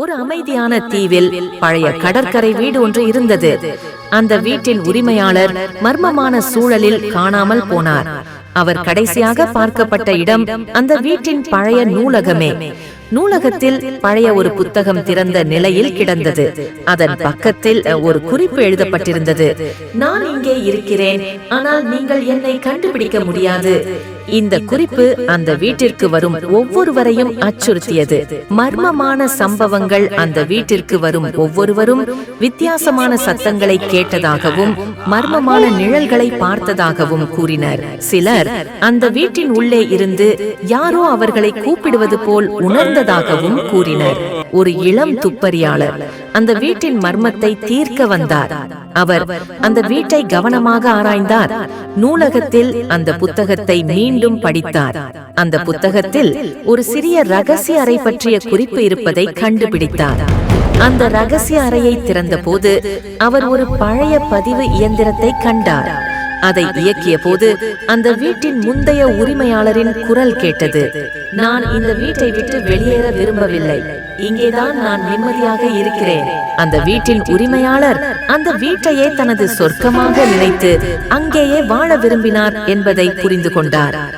ஒரு அமைதியான தீவில் பழைய கடற்கரை வீடு ஒன்று இருந்தது. அந்த வீட்டின் உரிமையாளர் மர்மமான சூழலில் காணாமல் போனார். அவர் கடைசியாக பார்க்கப்பட்ட இடம் அந்த வீட்டின் பழைய நூலகமே. நூலகத்தில் பழைய ஒரு புத்தகம் திறந்த நிலையில் கிடந்தது. அதன் பக்கத்தில் ஒரு குறிப்பு எழுதப்பட்டிருந்தது. நான் இங்கே இருக்கிறேன். ஆனால் நீங்கள் என்னை கண்டுபிடிக்க முடியாது. இந்த குறிப்பு அந்த வீட்டிற்கு வரும் ஒவ்வொருவரையும் அச்சுறுத்தியது. மர்மமான சம்பவங்கள் அந்த வீட்டிற்கு வரும் ஒவ்வொருவரும் வித்தியாசமான சத்தங்களை கேட்டதாகவும் மர்மமான நிழல்களை பார்த்ததாகவும் கூறினர். சிலர் அந்த வீட்டின் உள்ளே இருந்து யாரோ அவர்களை கூப்பிடுவது போல் உணர்ந்ததாகவும் கூறினர். ஒரு இளம் துப்பறியாளர். அந்த வீட்டின் மர்மத்தை தீர்க்க வந்தார். அவர் அந்த வீட்டை கவனமாக ஆராய்ந்தார். நூலகத்தில் அந்த புத்தகத்தை மீண்டும் படித்தார். அந்த புத்தகத்தில் ஒரு சிறிய ரகசிய அறை பற்றிய குறிப்பு இருப்பதை கண்டுபிடித்தார். அந்த ரகசிய அறையை திறந்தபோது அவர் ஒரு பழைய பதிவு இயந்திரத்தை கண்டார். அதை இயக்கிய போது அந்த வீட்டின் முந்தைய உரிமையாளரின் குரல் கேட்டது. நான் இந்த வீட்டை விட்டு வெளியேற விரும்பவில்லை. இங்கேதான் நான் நிம்மதியாக இருக்கிறேன். அந்த வீட்டின் உரிமையாளர் அந்த வீட்டையே தனது சொர்க்கமாக நினைத்து அங்கேயே வாழ விரும்பினார் என்பதை புரிந்து கொண்டார்.